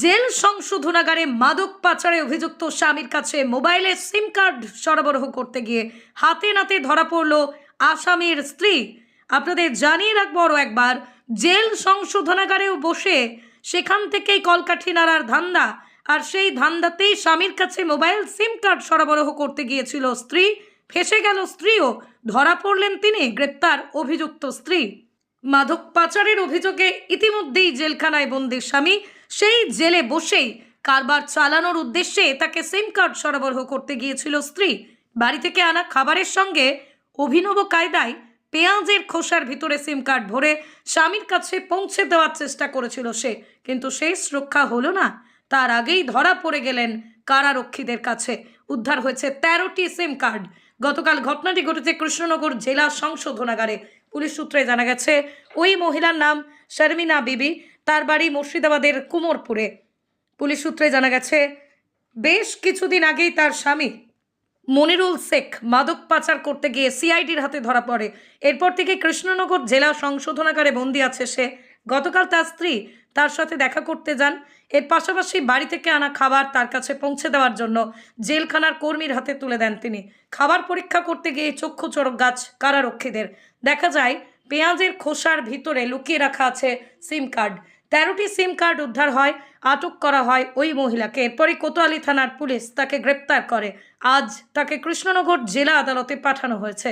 Jail সংশোধনাগারে মাদক পাচারে অভিযুক্ত স্বামীর কাছে মোবাইলে সিম কার্ড সরবরাহ করতে গিয়ে হাতে নাতে ধরা পড়ল আসামির স্ত্রী। আপনাদের জানিয়ে রাখব আরও একবার, জেল সংশোধনাগারেও বসে সেখান থেকেই কলকাঠি নাড়ার ধান্দা, আর সেই ধান্দাতেই স্বামীর কাছে মোবাইল সিম কার্ড সরবরাহ করতে গিয়েছিল স্ত্রী। ফেসে গেল স্ত্রীও, ধরা পড়লেন তিনি, গ্রেপ্তার অভিযুক্ত স্ত্রী। মাদক পাচারের অভিযোগে ইতিমধ্যেই জেলখানায় বন্দির স্বামী সেই জেলে বসেই কারবার চালানোর উদ্দেশ্যে তাকে সিম কার্ড সরবরাহ করতে গিয়েছিল স্ত্রী। বাড়ি থেকে আনা খাবারের সঙ্গে অভিনব কায়দায় পেঁয়াজের খোসার ভিতরে সিম কার্ড ভরে স্বামীর কাছে পৌঁছে দেওয়ার চেষ্টা করেছিল সে। কিন্তু শেষ রক্ষা হলো না। তার আগেই ধরা পড়ে গেলেন কারারক্ষীদের কাছে। উদ্ধার হয়েছে তেরোটি সিম কার্ড। গতকাল ঘটনাটি ঘটেছে কৃষ্ণনগর জেলা সংশোধনাগারে। পুলিশ সূত্রে জানা গেছে, ওই মহিলার নাম শর্মিনা বিবি। তার বাড়ি মুর্শিদাবাদের কুমোরপুরে। পুলিশ সূত্রে জানা গেছে, বেশ কিছুদিন আগেই তার স্বামী মনিরুল শেখ মাদক পাচার করতে গিয়ে সিআইডির হাতে ধরা পড়ে। এরপর থেকে কৃষ্ণনগর জেলা সংশোধনাগারে বন্দি আছে সে। গতকাল তার স্ত্রী তার সাথে দেখা করতে যান। এর পাশাপাশি বাড়ি থেকে আনা খাবার তার কাছে পৌঁছে দেওয়ার জন্য জেলখানার কর্মীর হাতে তুলে দেন তিনি। খাবার পরীক্ষা করতে গিয়ে চক্ষু চড়ক গাছ কারারক্ষীদের। দেখা যায়, পেঁয়াজের খোসার ভিতরে লুকিয়ে রাখা আছে সিম কার্ড। তেরোটি সিম কার্ড উদ্ধার হয়, আটক করা হয় ওই মহিলাকে। এরপরই কোতোয়ালি থানার পুলিশ তাকে গ্রেপ্তার করে। আজ তাকে কৃষ্ণনগর জেলা আদালতে পাঠানো হয়েছে।